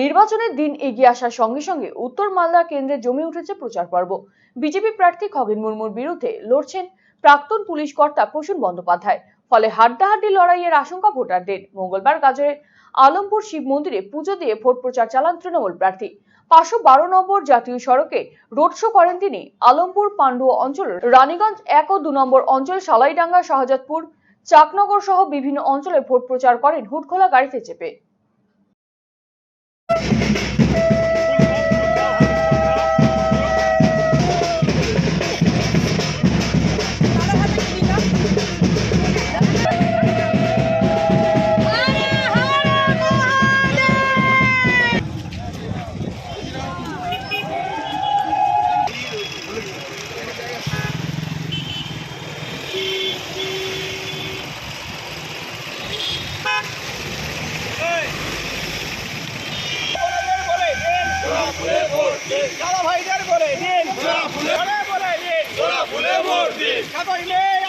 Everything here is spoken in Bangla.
নির্বাচনের দিন এগিয়ে আসার সঙ্গে সঙ্গে উত্তর মালদা কেন্দ্রে জমে উঠেছে প্রচার পর্ব। বিজেপি প্রার্থী খগেন মুর্মুর বিরুদ্ধে লড়ছেন প্রাক্তন পুলিশ কর্তা প্রসূন বন্দ্যোপাধ্যায়। ফলে হাড্ডাহাড্ডি লড়াইয়ের আশঙ্কা ভোটারদের। মঙ্গলবার গাজরের আলমপুর শিব মন্দিরে পুজো দিয়ে ভোট প্রচার চালান তৃণমূল প্রার্থী। পাঁচশো বারো নম্বর জাতীয় সড়কে রোড শো করেন তিনি আলমপুর পান্ডুয়া অঞ্চল, রানীগঞ্জ এক ও দু নম্বর অঞ্চল, সালাইডাঙ্গা, শাহজাদপুর চাকনগর সহ বিভিন্ন অঞ্চলে ভোট প্রচার করেন হুটখোলা গাড়িতে চেপে। দাদা ভাইদের বলে দিন। বলে দিন। দিন। নেই